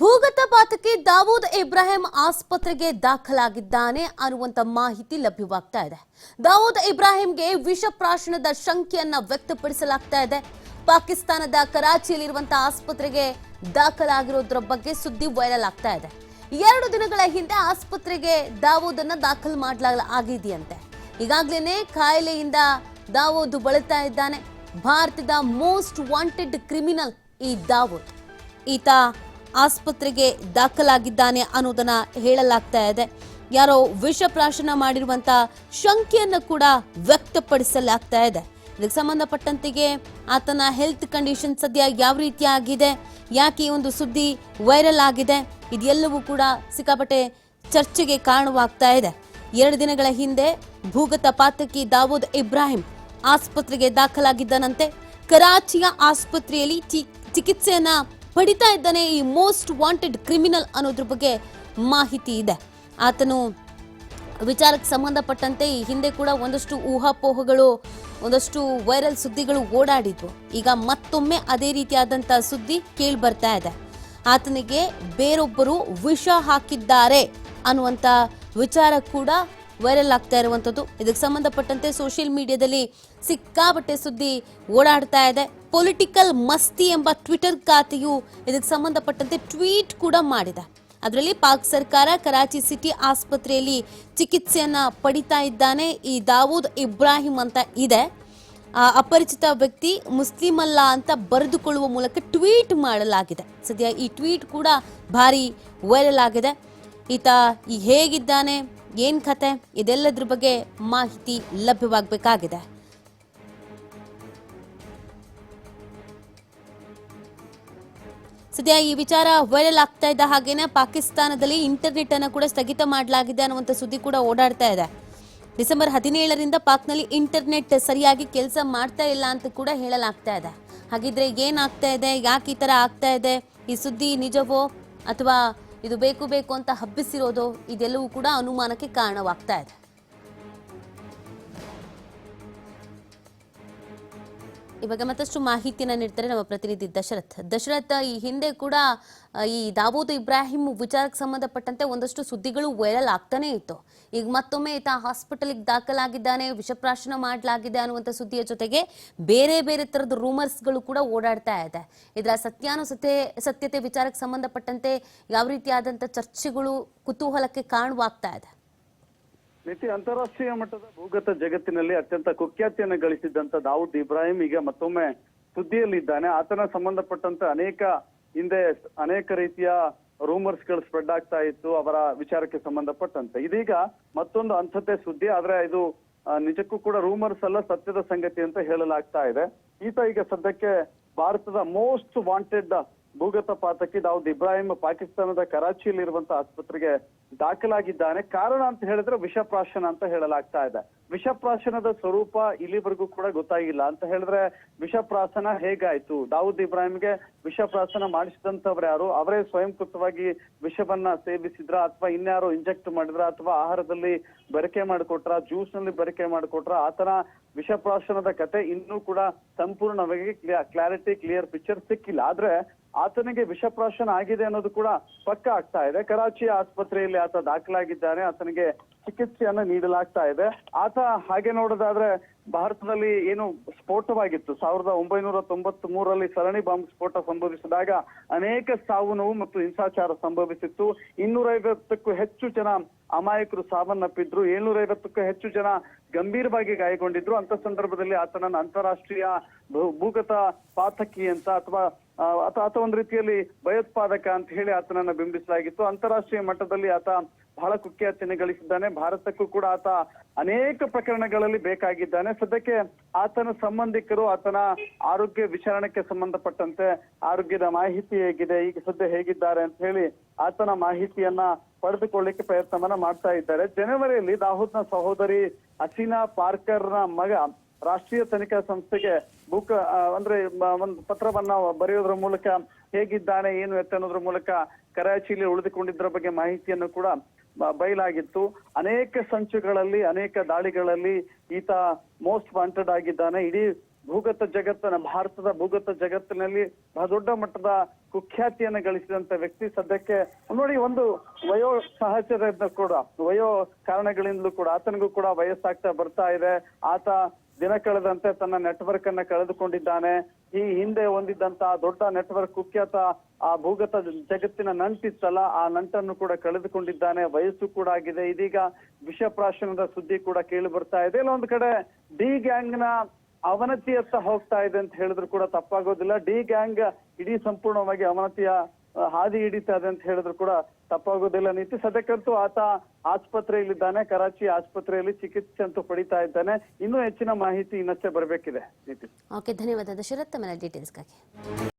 ಭೂಗತಪಾತಕ್ಕೆ ದಾವೂದ್ ಇಬ್ರಾಹಿಂ ಆಸ್ಪತ್ರೆಗೆ ದಾಖಲಾಗಿದ್ದಾನೆ ಅನ್ನುವಂತ ಮಾಹಿತಿ ಲಭ್ಯವಾಗ್ತಾ ಇದೆ. ದಾವೂದ್ ಇಬ್ರಾಹಿಂಗೆ ವಿಷಪ್ರಾಶನದ ಶಂಕೆಯನ್ನ ವ್ಯಕ್ತಪಡಿಸಲಾಗ್ತಾ ಇದೆ. ಪಾಕಿಸ್ತಾನದ ಕರಾಚಿಯಲ್ಲಿರುವಂತ ಆಸ್ಪತ್ರೆಗೆ ದಾಖಲಾಗಿರೋದ್ರ ಬಗ್ಗೆ ಸುದ್ದಿ ವೈರಲ್ ಆಗ್ತಾ ಇದೆ. ಎರಡು ದಿನಗಳ ಹಿಂದೆ ಆಸ್ಪತ್ರೆಗೆ ದಾವೂದನ್ನ ದಾಖಲು ಮಾಡಲಾಗ ಆಗಿದೆಯಂತೆ. ಕಾಯಿಲೆಯಿಂದ ದಾವೂದ್ ಬಳಲ್ತಾ ಇದ್ದಾನೆ. ಭಾರತದ ಮೋಸ್ಟ್ ವಾಂಟೆಡ್ ಕ್ರಿಮಿನಲ್ ಈ ದಾವೂದ್. ಈತ ಆಸ್ಪತ್ರೆಗೆ ದಾಖಲಾಗಿದ್ದಾನೆ ಅನ್ನೋದನ್ನ ಹೇಳಲಾಗ್ತಾ ಇದೆ. ಯಾರೋ ವಿಷಪ್ರಾಶನ ಮಾಡಿರುವಂತ ಶಂಕೆಯನ್ನು ಕೂಡ ವ್ಯಕ್ತಪಡಿಸಲಾಗ್ತಾ ಇದೆ. ಇದಕ್ಕೆ ಸಂಬಂಧಪಟ್ಟಂತೆಗೆ ಆತನ ಹೆಲ್ತ್ ಕಂಡೀಷನ್ ಸದ್ಯ ಯಾವ ರೀತಿ ಆಗಿದೆ, ಯಾಕೆ ಈ ಒಂದು ಸುದ್ದಿ ವೈರಲ್ ಆಗಿದೆ, ಇದೆಲ್ಲವೂ ಕೂಡ ಸಿಕ್ಕಾಪಟ್ಟೆ ಚರ್ಚೆಗೆ ಕಾರಣವಾಗ್ತಾ ಇದೆ. ಎರಡು ದಿನಗಳ ಹಿಂದೆ ಭೂಗತ ಪಾತಕಿ ದಾವೂದ್ ಇಬ್ರಾಹಿಂ ಆಸ್ಪತ್ರೆಗೆ ದಾಖಲಾಗಿದ್ದನಂತೆ. ಕರಾಚಿಯ ಆಸ್ಪತ್ರೆಯಲ್ಲಿ ಚಿಕಿತ್ಸೆಯನ್ನ ಪಡಿತಾ ಇದ್ದಾನೆ ಈ ಮೋಸ್ಟ್ ವಾಂಟೆಡ್ ಕ್ರಿಮಿನಲ್ ಅನ್ನೋದ್ರ ಬಗ್ಗೆ ಮಾಹಿತಿ ಇದೆ. ಆತನು ವಿಚಾರಕ್ಕೆ ಸಂಬಂಧಪಟ್ಟಂತೆ ಈ ಹಿಂದೆ ಕೂಡ ಒಂದಷ್ಟು ಊಹಾಪೋಹಗಳು, ಒಂದಷ್ಟು ವೈರಲ್ ಸುದ್ದಿಗಳು ಓಡಾಡಿದ್ವು. ಈಗ ಮತ್ತೊಮ್ಮೆ ಅದೇ ರೀತಿಯಾದಂಥ ಸುದ್ದಿ ಕೇಳಿ ಬರ್ತಾ ಇದೆ. ಆತನಿಗೆ ಬೇರೊಬ್ಬರು ವಿಷ ಹಾಕಿದ್ದಾರೆ ಅನ್ನುವಂಥ ವಿಚಾರ ಕೂಡ ವೈರಲ್ ಆಗ್ತಾ ಇರುವಂಥದ್ದು ಇದಕ್ಕೆ ಸಂಬಂಧಪಟ್ಟಂತೆ ಸೋಷಿಯಲ್ ಮೀಡಿಯಾದಲ್ಲಿ ಸಿಕ್ಕಾಪಟ್ಟೆ ಸುದ್ದಿ ಓಡಾಡ್ತಾ ಇದೆ. ಪೊಲಿಟಿಕಲ್ ಮಸ್ತಿ ಎಂಬ ಟ್ವಿಟರ್ ಖಾತೆಯು ಇದಕ್ಕೆ ಸಂಬಂಧಪಟ್ಟಂತೆ ಟ್ವೀಟ್ ಕೂಡ ಮಾಡಿದೆ. ಅದರಲ್ಲಿ ಪಾಕ್ ಸರ್ಕಾರ ಕರಾಚಿ ಸಿಟಿ ಆಸ್ಪತ್ರೆಯಲ್ಲಿ ಚಿಕಿತ್ಸೆಯನ್ನ ಪಡಿತಾ ಇದ್ದಾನೆ. ಈ ದಾವೂದ್ ಇಬ್ರಾಹಿಂ ಅಂತ ಇದೆ. ಆ ಅಪರಿಚಿತ ವ್ಯಕ್ತಿ ಮುಸ್ಲಿಂ ಅಲ್ಲ ಅಂತ ಬರೆದುಕೊಳ್ಳುವ ಮೂಲಕ ಟ್ವೀಟ್ ಮಾಡಲಾಗಿದೆ. ಸದ್ಯ ಈ ಟ್ವೀಟ್ ಕೂಡ ಭಾರಿ ವೈರಲ್ ಆಗಿದೆ. ಈತ ಈ ಹೇಗಿದ್ದಾನೆ? ಏನ್ ಕತೆ? ಇದೆಲ್ಲದ್ರ ಬಗ್ಗೆ ಮಾಹಿತಿ ಲಭ್ಯವಾಗಬೇಕಾಗಿದೆ. ಸದ್ಯ ಈ ವಿಚಾರ ವೈರಲ್ ಆಗ್ತಾ ಇದ್ದ ಹಾಗೇನೆ ಪಾಕಿಸ್ತಾನದಲ್ಲಿ ಇಂಟರ್ನೆಟ್ ಅನ್ನು ಕೂಡ ಸ್ಥಗಿತ ಮಾಡಲಾಗಿದೆ ಅನ್ನುವಂಥ ಸುದ್ದಿ ಕೂಡ ಓಡಾಡ್ತಾ ಇದೆ. ಡಿಸೆಂಬರ್ ಹದಿನೇಳರಿಂದ ಪಾಕ್ನಲ್ಲಿ ಇಂಟರ್ನೆಟ್ ಸರಿಯಾಗಿ ಕೆಲಸ ಮಾಡ್ತಾ ಇಲ್ಲ ಅಂತ ಕೂಡ ಹೇಳಲಾಗ್ತಾ ಇದೆ. ಹಾಗಿದ್ರೆ ಏನಾಗ್ತಾ ಇದೆ? ಯಾಕೆ ಈ ಥರ ಆಗ್ತಾ ಇದೆ? ಈ ಸುದ್ದಿ ನಿಜವೋ ಅಥವಾ ಇದು ಬೇಕು ಬೇಕು ಅಂತ ಹಬ್ಬಿಸಿರೋದು ಇದೆಲ್ಲವೂ ಕೂಡ ಅನುಮಾನಕ್ಕೆ ಕಾರಣವಾಗ್ತಾ ಇದೆ. ಬಗ್ಗೆ ಮತ್ತಷ್ಟು ಮಾಹಿತಿಯನ್ನು ನೀಡ್ತಾರೆ ನಮ್ಮ ಪ್ರತಿನಿಧಿ ದಶರಥ್. ದಶರಥ್, ಈ ಹಿಂದೆ ಕೂಡ ಈ ದಾವೂದ್ ಇಬ್ರಾಹಿಂ ವಿಚಾರಕ್ಕೆ ಸಂಬಂಧಪಟ್ಟಂತೆ ಒಂದಷ್ಟು ಸುದ್ದಿಗಳು ವೈರಲ್ ಆಗ್ತಾನೆ ಇತ್ತು. ಈಗ ಮತ್ತೊಮ್ಮೆ ಈತ ಹಾಸ್ಪಿಟಲ್ಗೆ ದಾಖಲಾಗಿದ್ದಾನೆ, ವಿಷಪ್ರಾಶನ ಮಾಡಲಾಗಿದೆ ಅನ್ನುವಂಥ ಸುದ್ದಿಯ ಜೊತೆಗೆ ಬೇರೆ ಬೇರೆ ತರದ ರೂಮರ್ಸ್ಗಳು ಕೂಡ ಓಡಾಡ್ತಾ ಇದೆ. ಇದರ ಸತ್ಯಾನುಸತೆ, ಸತ್ಯತೆ ವಿಚಾರಕ್ಕೆ ಸಂಬಂಧಪಟ್ಟಂತೆ ಯಾವ ರೀತಿಯಾದಂಥ ಚರ್ಚೆಗಳು, ಕುತೂಹಲಕ್ಕೆ ಕಾರಣವಾಗ್ತಾ ಇದೆ. ನಿತಿ ಅಂತಾರಾಷ್ಟ್ರೀಯ ಮಟ್ಟದ ಭೂಗತ ಜಗತ್ತಿನಲ್ಲಿ ಅತ್ಯಂತ ಕುಖ್ಯಾತಿಯನ್ನು ಗಳಿಸಿದ್ದಂತ ದಾವೂದ್ ಇಬ್ರಾಹಿಂ ಈಗ ಮತ್ತೊಮ್ಮೆ ಸುದ್ದಿಯಲ್ಲಿದ್ದಾನೆ. ಆತನ ಸಂಬಂಧಪಟ್ಟಂತ ಅನೇಕ ಹಿಂದೆ ಅನೇಕ ರೀತಿಯ ರೂಮರ್ಸ್ಗಳು ಸ್ಪ್ರೆಡ್ ಆಗ್ತಾ ಇತ್ತು, ಅವರ ವಿಚಾರಕ್ಕೆ ಸಂಬಂಧಪಟ್ಟಂತೆ. ಇದೀಗ ಮತ್ತೊಂದು ಅಂಥದ್ದೇ ಸುದ್ದಿ, ಆದ್ರೆ ಇದು ನಿಜಕ್ಕೂ ಕೂಡ ರೂಮರ್ಸ್ ಅಲ್ಲ, ಸತ್ಯದ ಸಂಗತಿ ಅಂತ ಹೇಳಲಾಗ್ತಾ ಇದೆ. ಈತ ಈಗ ಸದ್ಯಕ್ಕೆ ಭಾರತದ ಮೋಸ್ಟ್ ವಾಂಟೆಡ್ ಭೂಗತ ಪಾತಕಿ ದಾವೂದ್ ಇಬ್ರಾಹಿಂ, ಪಾಕಿಸ್ತಾನದ ಕರಾಚಿಯಲ್ಲಿರುವಂತಹ ಆಸ್ಪತ್ರೆಗೆ ದಾಖಲಾಗಿದ್ದಾನೆ. ಕಾರಣ ಅಂತ ಹೇಳಿದ್ರೆ ವಿಷಪ್ರಾಶನ ಅಂತ ಹೇಳಲಾಗ್ತಾ ಇದೆ. ವಿಷಪ್ರಾಶನದ ಸ್ವರೂಪ ಇಲ್ಲಿವರೆಗೂ ಕೂಡ ಗೊತ್ತಾಗಿಲ್ಲ ಅಂತ ಹೇಳಿದ್ರೆ ವಿಷಪ್ರಾಶನ ಹೇಗಾಯ್ತು? ದಾವೂದ್ ಇಬ್ರಾಹಿಂಗೆ ವಿಷಪ್ರಾಶನ ಮಾಡಿಸಿದಂತವ್ರು ಯಾರು? ಅವರೇ ಸ್ವಯಂಕೃತವಾಗಿ ವಿಷವನ್ನ ಸೇವಿಸಿದ್ರ? ಅಥವಾ ಇನ್ಯಾರೋ ಇಂಜೆಕ್ಟ್ ಮಾಡಿದ್ರ? ಅಥವಾ ಆಹಾರದಲ್ಲಿ ಬೆರಕೆ ಮಾಡಿಕೊಟ್ರ? ಜ್ಯೂಸ್ನಲ್ಲಿ ಬೆರಕೆ ಮಾಡಿಕೊಟ್ರ? ಆತನ ವಿಷಪ್ರಾಶನದ ಕತೆ ಇನ್ನೂ ಕೂಡ ಸಂಪೂರ್ಣವಾಗಿ ಕ್ಲಾರಿಟಿ, ಕ್ಲಿಯರ್ ಪಿಕ್ಚರ್ ಸಿಕ್ಕಿಲ್ಲ. ಆದ್ರೆ ಆತನಿಗೆ ವಿಷಪ್ರಾಶನ ಆಗಿದೆ ಅನ್ನೋದು ಕೂಡ ಪಕ್ಕ ಆಗ್ತಾ ಇದೆ. ಕರಾಚಿ ಆಸ್ಪತ್ರೆಯಲ್ಲಿ ಆತ ದಾಖಲಾಗಿದ್ದಾನೆ, ಆತನಿಗೆ ಚಿಕಿತ್ಸೆಯನ್ನ ನೀಡಲಾಗ್ತಾ ಇದೆ. ಆತ ಹಾಗೆ ನೋಡೋದಾದ್ರೆ ಭಾರತದಲ್ಲಿ ಏನು ಸ್ಫೋಟವಾಗಿತ್ತು. ಸಾವಿರದ ಒಂಬೈನೂರ ತೊಂಬತ್ ಮೂರರಲ್ಲಿ ಸರಣಿ ಬಾಂಬ್ ಸ್ಫೋಟ ಸಂಭವಿಸಿದಾಗ ಅನೇಕ ಸಾವು ನೋವು ಮತ್ತು ಹಿಂಸಾಚಾರ ಸಂಭವಿಸಿತ್ತು. ಇನ್ನೂರೈವತ್ತಕ್ಕೂ ಹೆಚ್ಚು ಜನ ಅಮಾಯಕರು ಸಾವನ್ನಪ್ಪಿದ್ರು. ಏಳ್ನೂರೈವತ್ತಕ್ಕೂ ಹೆಚ್ಚು ಜನ ಗಂಭೀರವಾಗಿ ಗಾಯಗೊಂಡಿದ್ರು. ಅಂತ ಸಂದರ್ಭದಲ್ಲಿ ಆತನನ್ನು ಅಂತಾರಾಷ್ಟ್ರೀಯ ಭೂಗತ ಪಾತಕಿ ಅಂತ ಅಥವಾ ಆ, ಆತ ಒಂದ್ ರೀತಿಯಲ್ಲಿ ಭಯೋತ್ಪಾದಕ ಅಂತ ಹೇಳಿ ಆತನನ್ನ ಬಿಂಬಿಸಲಾಗಿತ್ತು. ಅಂತಾರಾಷ್ಟ್ರೀಯ ಮಟ್ಟದಲ್ಲಿ ಆತ ಬಹಳ ಕುಖ್ಯಾತಿಯನ್ನು ಗಳಿಸಿದ್ದಾನೆ. ಭಾರತಕ್ಕೂ ಕೂಡ ಆತ ಅನೇಕ ಪ್ರಕರಣಗಳಲ್ಲಿ ಬೇಕಾಗಿದ್ದಾನೆ. ಸದ್ಯಕ್ಕೆ ಆತನ ಸಂಬಂಧಿಕರು ಆತನ ಆರೋಗ್ಯ ವಿಚಾರಣೆಗೆ ಸಂಬಂಧಪಟ್ಟಂತೆ ಆರೋಗ್ಯದ ಮಾಹಿತಿ ಹೇಗಿದೆ ಈಗ ಸದ್ಯ ಹೇಗಿದ್ದಾರೆ ಅಂತ ಹೇಳಿ ಆತನ ಮಾಹಿತಿಯನ್ನ ಪಡೆದುಕೊಳ್ಳಿಕ್ಕೆ ಪ್ರಯತ್ನವನ್ನ ಮಾಡ್ತಾ ಇದ್ದಾರೆ. ಜನವರಿಯಲ್ಲಿ ದಾಹೂದ್ನ ಸಹೋದರಿ ಹಸೀನಾ ಪಾರ್ಕರ್ನ ಮಗ ರಾಷ್ಟ್ರೀಯ ತನಿಖಾ ಸಂಸ್ಥೆಗೆ ಬುಕ್ ಅಂದ್ರೆ ಒಂದು ಪತ್ರವನ್ನ ಬರೆಯೋದ್ರ ಮೂಲಕ ಹೇಗಿದ್ದಾನೆ, ಏನು ಎತ್ತ ಅನ್ನೋದ್ರ ಮೂಲಕ ಕರಾಚಿಯಲ್ಲಿ ಉಳಿದುಕೊಂಡಿದ್ದರ ಬಗ್ಗೆ ಮಾಹಿತಿಯನ್ನು ಕೂಡ ಬಯಲಾಗಿತ್ತು. ಅನೇಕ ಸಂಚುಗಳಲ್ಲಿ, ಅನೇಕ ದಾಳಿಗಳಲ್ಲಿ ಈತ ಮೋಸ್ಟ್ ವಾಂಟೆಡ್ ಆಗಿದ್ದಾನೆ. ಇಡೀ ಭೂಗತ ಜಗತ್ತನ ಭಾರತದ ಭೂಗತ ಜಗತ್ತಿನಲ್ಲಿ ಬಹಳ ದೊಡ್ಡ ಮಟ್ಟದ ಕುಖ್ಯಾತಿಯನ್ನು ಗಳಿಸಿದಂತ ವ್ಯಕ್ತಿ. ಸದ್ಯಕ್ಕೆ ನೋಡಿ, ಒಂದು ವಯೋ ಸಹಚರ್ಯದ ಕೂಡ, ವಯೋ ಕಾರಣಗಳಿಂದಲೂ ಕೂಡ ಆತನಿಗೂ ಕೂಡ ವಯಸ್ಸಾಗ್ತಾ ಬರ್ತಾ ಇದೆ. ಆತ ದಿನ ಕಳೆದಂತೆ ತನ್ನ ನೆಟ್ವರ್ಕ್ ಅನ್ನ ಕಳೆದುಕೊಂಡಿದ್ದಾನೆ. ಈ ಹಿಂದೆ ಹೊಂದಿದ್ದಂತ ದೊಡ್ಡ ನೆಟ್ವರ್ಕ್ ಕುಖ್ಯಾತ ಆ ಭೂಗತ ಜಗತ್ತಿನ ನಂಟಿತ್ತಲ್ಲ, ಆ ನಂಟನ್ನು ಕೂಡ ಕಳೆದುಕೊಂಡಿದ್ದಾನೆ. ವಯಸ್ಸು ಕೂಡ ಆಗಿದೆ. ಇದೀಗ ವಿಷಪ್ರಾಶನದ ಸುದ್ದಿ ಕೂಡ ಕೇಳಿ ಬರ್ತಾ ಇದೆ. ಇಲ್ಲ ಒಂದ್ ಕಡೆ ಡಿ ಗ್ಯಾಂಗ್ನ ಅವನತಿಯತ್ತ ಹೋಗ್ತಾ ಇದೆ ಅಂತ ಹೇಳಿದ್ರು ಕೂಡ ತಪ್ಪಾಗೋದಿಲ್ಲ. ಡಿ ಗ್ಯಾಂಗ್ ಇಡೀ ಸಂಪೂರ್ಣವಾಗಿ ಅವನತಿಯ ಹಾದಿ ಹಿಡಿತದೆ ಅಂತ ಹೇಳಿದ್ರು ಕೂಡ ತಪ್ಪಾಗೋದಿಲ್ಲ ನೀತಿ ಸದ್ಯಕ್ಕಂತೂ ಆತ ಆಸ್ಪತ್ರೆಯಲ್ಲಿದ್ದಾನೆ, ಕರಾಚಿ ಆಸ್ಪತ್ರೆಯಲ್ಲಿ ಚಿಕಿತ್ಸೆ ಅಂತೂ ಪಡಿತಾ ಇದ್ದಾನೆ. ಇನ್ನೂ ಹೆಚ್ಚಿನ ಮಾಹಿತಿ ಇನ್ನಷ್ಟೇ ಬರಬೇಕಿದೆ ನೀತಿ ಓಕೆ ಧನ್ಯವಾದ ದಶರಥ್ ತಮ್ಮ ಡೀಟೇಲ್ಸ್ಗಾಗಿ